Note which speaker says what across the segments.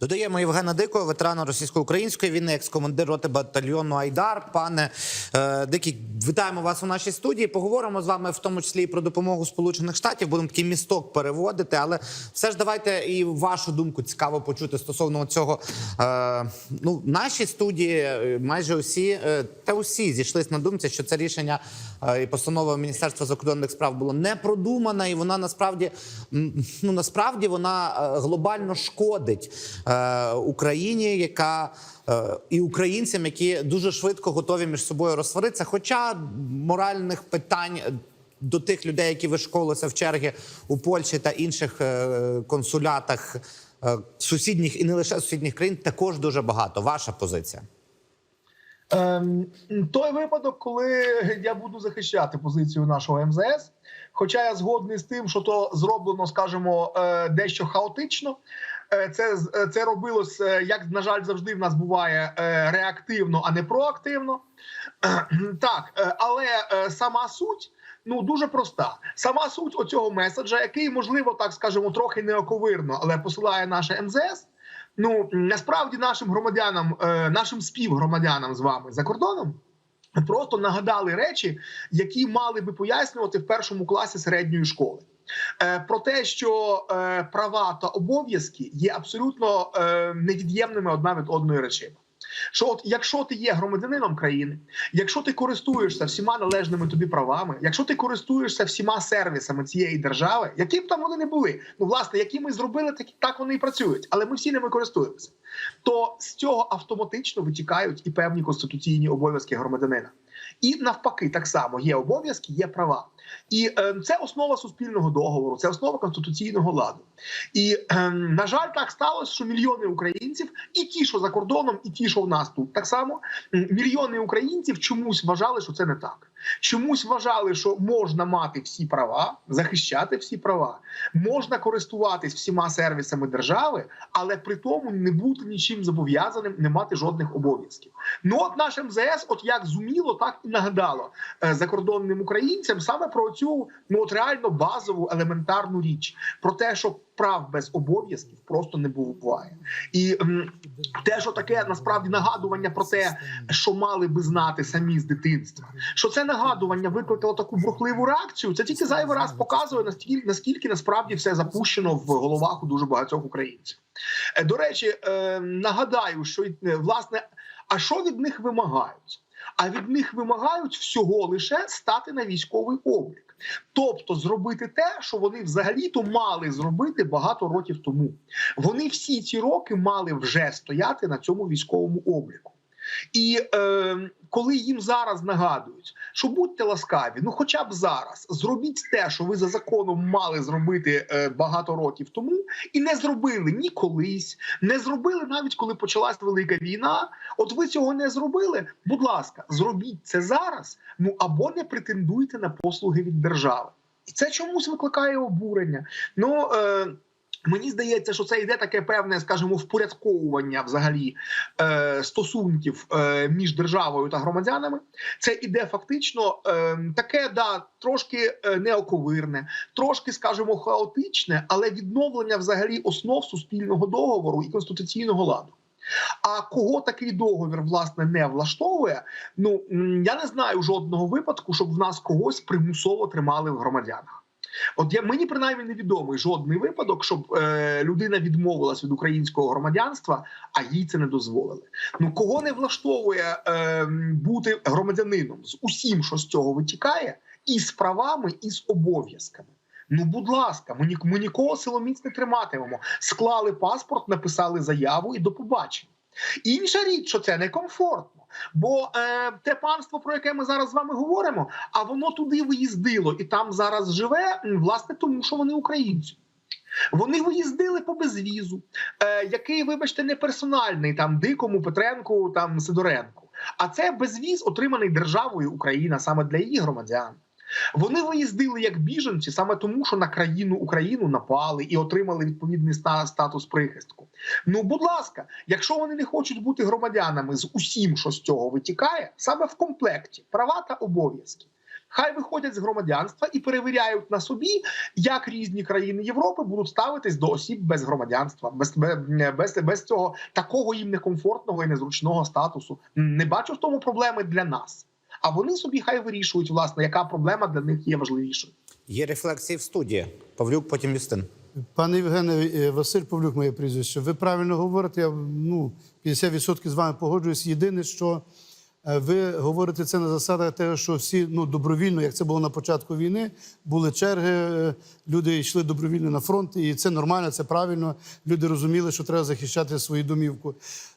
Speaker 1: Додаємо Євгена Дикого, ветерана російсько-української війни, екс-командир роти батальйону Айдар. Пане е, Дикий, вітаємо вас у нашій студії. Поговоримо з вами в тому числі і про допомогу Сполучених Штатів. Будемо такий місток переводити, але все ж давайте і вашу думку цікаво почути стосовно цього. Е, ну, в нашій студії е, майже усі е, та усі зійшлись на думці, що це рішення е, і постанова Міністерства закордонних справ було не продумана, і вона насправді ну насправді вона е, глобально шкодить Україні, яка е, і українцям, які дуже швидко готові між собою розсваритися. Хоча моральних питань. е, До тих людей, які вишколилися в черги у Польщі та інших е, консулятах е, сусідніх і не лише сусідніх країн, також дуже багато. Ваша позиція.
Speaker 2: Ем, той випадок, коли я буду захищати позицію нашого МЗС. Хоча я згодний з тим, що то зроблено, скажімо, е, дещо хаотично. Е, Це з- це робилось, е, як на жаль, завжди в нас буває е, реактивно, а не проактивно. Так, е, але е, сама суть ну дуже проста. Сама суть оцього меседжа, який можливо, так скажемо, трохи неоковирно, але посилає наше МЗС. Ну насправді нашим громадянам, е, нашим співгромадянам з вами за кордоном. Просто нагадали речі, які мали би пояснювати в першому класі середньої школи. Е, Про те, що е, права та обов'язки є абсолютно е, невід'ємними одна від одної речі. Що от якщо ти є громадянином країни, якщо ти користуєшся всіма належними тобі правами, якщо ти користуєшся всіма сервісами цієї держави, які б там вони не були, ну власне, які ми зробили, так, так вони і працюють, але ми всі ними користуємося, то з цього автоматично витікають і певні конституційні обов'язки громадянина. І навпаки, так само є обов'язки, є права, і е, це основа суспільного договору, це основа конституційного ладу. І е, на жаль, так сталося, що мільйони українців, і ті, що за кордоном, і ті, що в нас тут, так само мільйони українців чомусь вважали, що це не так. Чомусь вважали, що можна мати всі права, захищати всі права, можна користуватись всіма сервісами держави, але при тому не бути нічим зобов'язаним, не мати жодних обов'язків. Ну от наш МЗС, от як зуміло, так і нагадало е, закордонним українцям саме про цю ну от реально базову елементарну річ, про те, що прав без обов'язків просто не буває. І те, що таке насправді нагадування про те, що мали би знати самі з дитинства, що це нагадування викликало таку бурхливу реакцію. Це тільки зайвий раз показує наскільки наскільки насправді все запущено в головах у дуже багатьох українців. Е, До речі, е, нагадаю, що е, власне, а що від них вимагають? А від них вимагають всього лише стати на військовий облік, тобто зробити те, що вони взагалі-то мали зробити багато років тому. Вони всі ці роки мали вже стояти на цьому військовому обліку. І е, коли їм зараз нагадують, що будьте ласкаві, ну хоча б зараз зробіть те, що ви за законом мали зробити е, багато років тому, і не зробили ні колись, не зробили навіть коли почалась велика війна. От ви цього не зробили. Будь ласка, зробіть це зараз. Ну або не претендуйте на послуги від держави, і це чомусь викликає обурення. Ну е, Мені здається, що це йде таке певне, скажімо, впорядковування взагалі е, стосунків е, між державою та громадянами. Це іде фактично е, таке, да, трошки е, неоковирне, трошки, скажімо, хаотичне, але відновлення взагалі основ суспільного договору і конституційного ладу. А кого такий договір власне не влаштовує? Ну я не знаю жодного випадку, щоб в нас когось примусово тримали в громадянах. От я мені принаймні невідомий жодний випадок, щоб е, людина відмовилась від українського громадянства, а їй це не дозволили. Ну кого не влаштовує е, бути громадянином з усім, що з цього витікає, і з правами, і з обов'язками. Ну, будь ласка, ми, ні, ми нікого силоміць не триматимемо. Склали паспорт, написали заяву і до побачення. Інша річ, що це некомфортно. Бо е, те панство, про яке ми зараз з вами говоримо, а воно туди виїздило і там зараз живе, власне, тому що вони українці. Вони виїздили по безвізу, е, який, вибачте, не персональний там дикому Петренку, там Сидоренку. А це безвіз, отриманий державою Україна саме для її громадян. Вони виїздили як біженці саме тому, що на країну Україну напали і отримали відповідний ста- статус прихистку. Ну, будь ласка, якщо вони не хочуть бути громадянами з усім, що з цього витікає, саме в комплекті права та обов'язки. Хай виходять з громадянства і перевіряють на собі, як різні країни Європи будуть ставитись до осіб без громадянства, без, без, без цього такого їм некомфортного і незручного статусу. Не бачу в тому проблеми для нас. А вони собі хай вирішують, власне, яка проблема для них є важливішою.
Speaker 1: Є рефлексії в студії. Павлюк, потім Юстин.
Speaker 3: Пане Євгене, е, Василь Павлюк, моє прізвище. Ви правильно говорите. Я ну 50% з вами погоджуюсь. Єдине, що е, ви говорите це на засадах того, що всі ну добровільно, як це було на початку війни, були черги. е, Люди йшли добровільно на фронт, і це нормально, це правильно. Люди розуміли, що треба захищати свою домівку.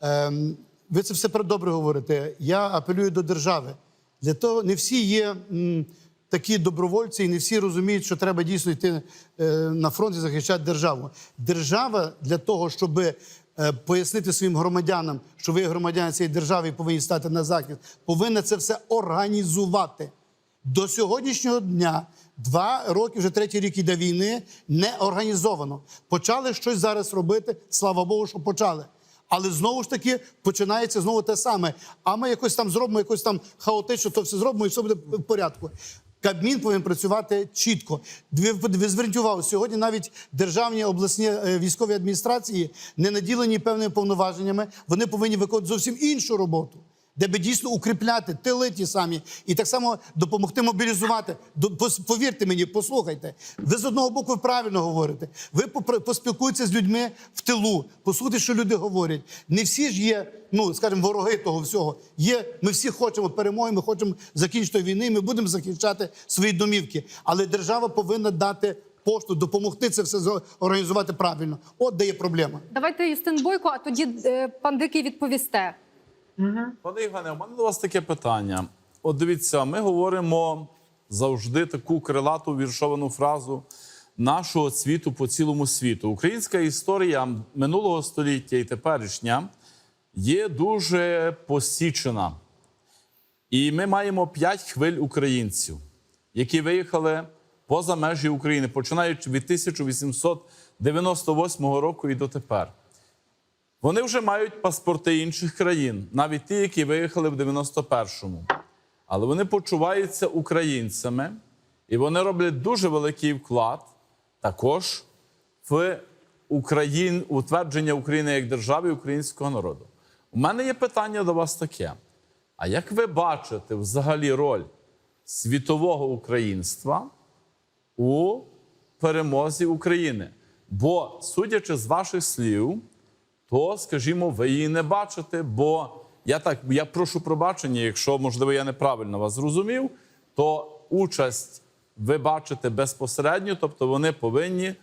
Speaker 3: Ем, ви це все добре говорите. Я апелюю до держави. Для того не всі є. м, такі добровольці, і не всі розуміють, що треба дійсно йти е, на фронт і захищати державу. Держава для того, щоб е, пояснити своїм громадянам, що ви громадяни цієї держави і повинні стати на захист, повинна це все організувати. До сьогоднішнього дня, два роки, вже третій рік іде війни, не організовано. Почали щось зараз робити. Слава Богу, що почали. Але знову ж таки починається знову те саме. А ми якось там зробимо, якось там хаотично, то все зробимо, і все буде в порядку. Кабмін повинен працювати чітко. Ви зверніть увагу, сьогодні навіть державні обласні е, військові адміністрації не наділені певними повноваженнями. Вони повинні виконувати зовсім іншу роботу де би дійсно укріпляти тили ті самі, і так само допомогти мобілізувати. Повірте мені, послухайте. Ви з одного боку правильно говорите. Ви поспілкуєтеся з людьми в тилу, послухайте, що люди говорять. Не всі ж є, ну скажімо, вороги того всього. Є, ми всі хочемо перемоги, ми хочемо закінчити війни, ми будемо захищати свої домівки. Але держава повинна дати пошту, допомогти це все організувати правильно. От де є проблема.
Speaker 4: Давайте Юстин Бойко, а тоді е, пан Дикий відповісте.
Speaker 5: Пане Євгене, у мене до вас таке питання. От дивіться, ми говоримо завжди таку крилату віршовану фразу нашого світу по цілому світу. Українська історія минулого століття і теперішня є дуже посічена. І ми маємо п'ять хвиль українців, які виїхали поза межі України, починаючи від 1898 року і дотепер. Вони вже мають паспорти інших країн, навіть ті, які виїхали в 91-му. Але вони почуваються українцями, і вони роблять дуже великий вклад також в Україн, утвердження України як держави і українського народу. У мене є питання до вас таке: а як ви бачите взагалі роль світового українства у перемозі України? Бо, судячи з ваших слів, то, скажімо, ви її не бачите, бо я так я прошу пробачення, якщо можливо я неправильно вас зрозумів, то участь ви бачите безпосередньо, тобто вони повинні,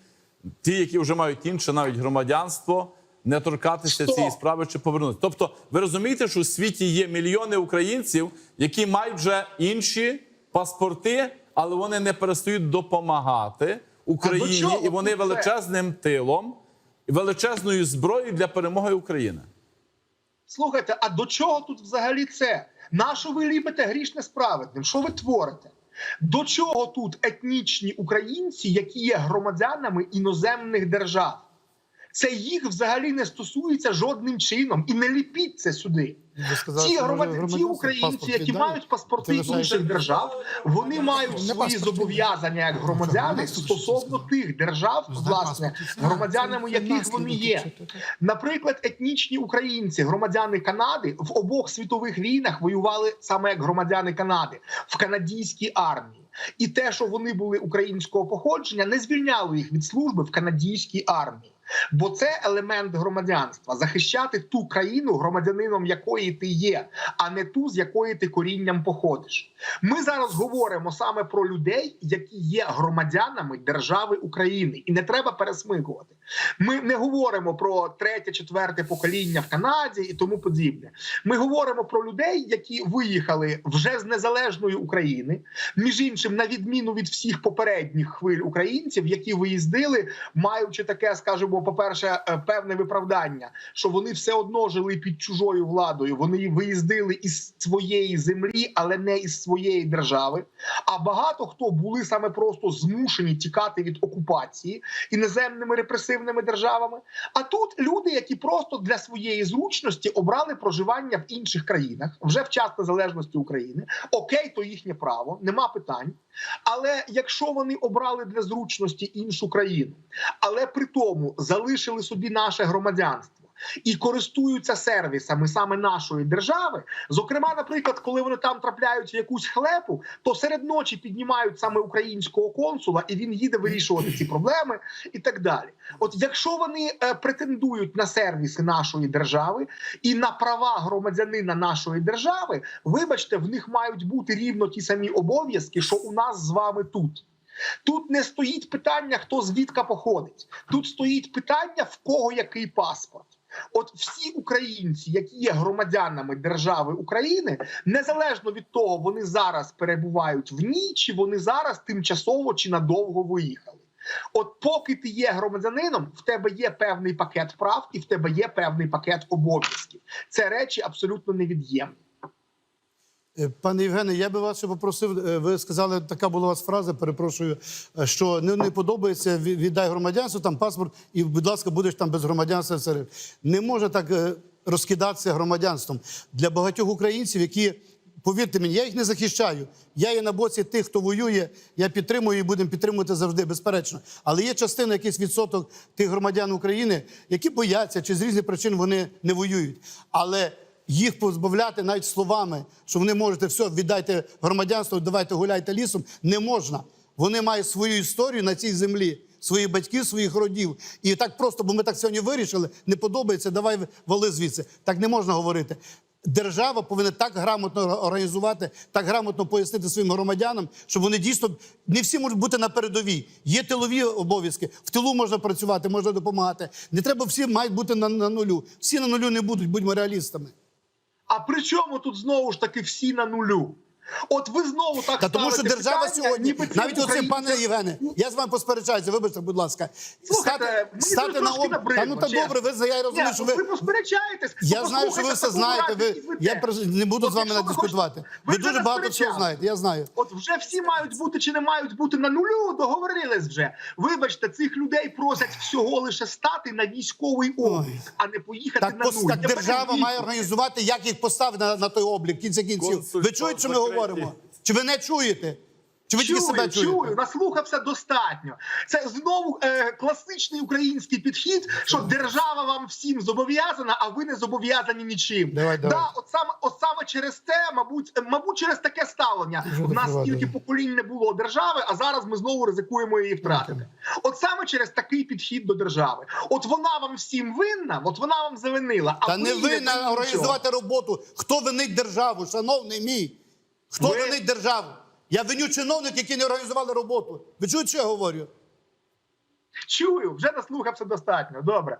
Speaker 5: ті, які вже мають інше навіть громадянство, не торкатися
Speaker 2: Стоп!
Speaker 5: цієї справи чи повернутися. Тобто, ви розумієте, що у світі є мільйони українців, які мають вже інші паспорти, але вони не перестають допомагати Україні, і вони величезним тилом величезною зброєю для перемоги України.
Speaker 2: Слухайте, а до чого тут взагалі це? Нащо ви ліпите грішне справедним? Що ви творите? До чого тут етнічні українці, які є громадянами іноземних держав? Це їх взагалі не стосується жодним чином і не ліпіть це сюди.
Speaker 3: Ви сказали,
Speaker 2: Ті громадяни, ті українці, які
Speaker 3: віддають,
Speaker 2: мають паспорти інших держав, вони мають
Speaker 3: Не
Speaker 2: свої зобов'язання як громадяни стосовно тих держав, власне, громадянами яких вони є. Наприклад, етнічні українці, громадяни Канади, в обох світових війнах воювали саме як громадяни Канади в канадійській армії. І те, що вони були українського походження, не звільняло їх від служби в канадійській армії. Бо це елемент громадянства захищати ту країну, громадянином якої ти є, а не ту, з якої ти корінням походиш. Ми зараз говоримо саме про людей, які є громадянами держави України, і не треба пересмикувати. Ми не говоримо про третє, четверте покоління в Канаді і тому подібне. Ми говоримо про людей, які виїхали вже з незалежної України, між іншим, на відміну від всіх попередніх хвиль українців, які виїздили, маючи таке, скажімо, скажімо, по-перше, е, певне виправдання, що вони все одно жили під чужою владою. Вони виїздили із своєї землі, але не із своєї держави. А багато хто були саме просто змушені тікати від окупації іноземними репресивними державами. А тут люди, які просто для своєї зручності обрали проживання в інших країнах вже в час незалежності України. Окей, то їхнє право, нема питань. Але якщо вони обрали для зручності іншу країну, але при тому залишили собі наше громадянство. І користуються сервісами саме нашої держави. Зокрема, наприклад, коли вони там трапляють в якусь хлепу, то серед ночі піднімають саме українського консула, і він їде вирішувати ці проблеми і так далі. От якщо вони е, претендують на сервіси нашої держави і на права громадянина нашої держави, вибачте, в них мають бути рівно ті самі обов'язки, що у нас з вами тут. Тут не стоїть питання, хто звідка походить. Тут стоїть питання, в кого який паспорт. От всі українці, які є громадянами держави України, незалежно від того, вони зараз перебувають в ній, чи вони зараз тимчасово чи надовго виїхали. От поки ти є громадянином, в тебе є певний пакет прав і в тебе є певний пакет обов'язків. Це речі абсолютно невід'ємні.
Speaker 3: Е, Пане Євгене, я би вас попросив. е, Ви сказали, така була у вас фраза, перепрошую, е, що не, не подобається віддай громадянство, там паспорт, і, будь ласка, будеш там без громадянства. Не може так розкидатися громадянством для багатьох українців, які. Повірте мені, я їх не захищаю. Я є на боці тих, хто воює. Я підтримую і будемо підтримувати завжди, безперечно. Але є частина, якийсь відсоток тих громадян України, які бояться чи з різних причин вони не воюють. Але їх позбавляти навіть словами, що вони можете все, віддайте громадянство, давайте гуляйте лісом, не можна. Вони мають свою історію на цій землі, своїх батьків, своїх родів. І так просто, бо ми так сьогодні вирішили, не подобається, давай вали звідси. Так не можна говорити. Держава повинна так грамотно організувати, так грамотно пояснити своїм громадянам, щоб вони дійсно не всі можуть бути на передовій. Є тилові обов'язки, в тилу можна працювати, можна допомагати. Не треба всі мають бути на, на нулю. Всі на нулю не будуть, будьмо реалістами.
Speaker 2: А при чому тут знову ж таки всі на нулю? От ви знову так
Speaker 3: Та тому що держава
Speaker 2: питання,
Speaker 3: сьогодні, навіть оце, пане Євгене, я з вами посперечаюся, вибачте, будь ласка.
Speaker 2: Слухайте, мені
Speaker 3: стати на
Speaker 2: трошки
Speaker 3: об... Та ну так
Speaker 2: чесно.
Speaker 3: добре, ви я розумію, що
Speaker 2: ви...
Speaker 3: ви.
Speaker 2: ви посперечаєтесь.
Speaker 3: Я
Speaker 2: ну,
Speaker 3: знаю, що ви все знаєте. Ви я не буду з вами
Speaker 2: якщо ви
Speaker 3: дискутувати. Ви
Speaker 2: ви
Speaker 3: дуже багато всього знаєте. Я знаю.
Speaker 2: От вже всі мають бути чи не мають бути на нулю, договорились вже. Вибачте, цих людей просять всього лише стати на військовий облік, а не поїхати
Speaker 3: Так,
Speaker 2: на нуль.
Speaker 3: так держава має організувати, як їх поставити на, той облік. в Кінці кінців. Ви чуєте, що ми
Speaker 5: закриті.
Speaker 3: Говоримо? Чи ви не чуєте? Чи ви тільки
Speaker 2: Чую,
Speaker 3: себе чуєте?
Speaker 2: чую, наслухався достатньо. Це знову е, класичний український підхід, що держава вам всім зобов'язана, а ви не зобов'язані нічим.
Speaker 3: Давай, давай.
Speaker 2: Да, от саме, от саме через те, мабуть, е, мабуть, через таке ставлення в нас стільки поколінь не було держави, а зараз ми знову ризикуємо її втратити. От саме через такий підхід до держави. От вона вам всім винна, от вона вам завинила. А
Speaker 3: Та
Speaker 2: ви
Speaker 3: не
Speaker 2: їй
Speaker 3: ви
Speaker 2: винні
Speaker 3: на
Speaker 2: нічого.
Speaker 3: організувати роботу. Хто винить державу, шановний мій? Хто
Speaker 2: Ви-
Speaker 3: винить державу? Я виню чиновник, які не організували роботу. Ви чуєте, що я говорю?
Speaker 2: Чую, вже наслухався достатньо. Добре.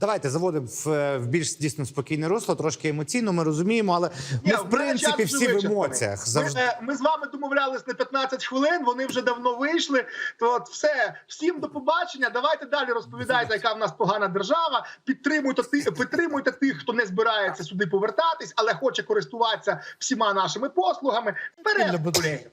Speaker 1: Давайте заводимо в, в більш дійсно спокійне русло, трошки емоційно. Ми розуміємо, але
Speaker 2: Ні,
Speaker 1: ми
Speaker 2: в
Speaker 1: в принципі всі в емоціях. Завжди
Speaker 2: Ми, ми з вами домовлялись на 15 хвилин. Вони вже давно вийшли. То от все, всім до побачення. Давайте далі розповідайте, яка в нас погана держава. Підтримуйте тих, підтримуйте тих, хто не збирається сюди повертатись, але хоче користуватися всіма нашими послугами. Вперед, колеги!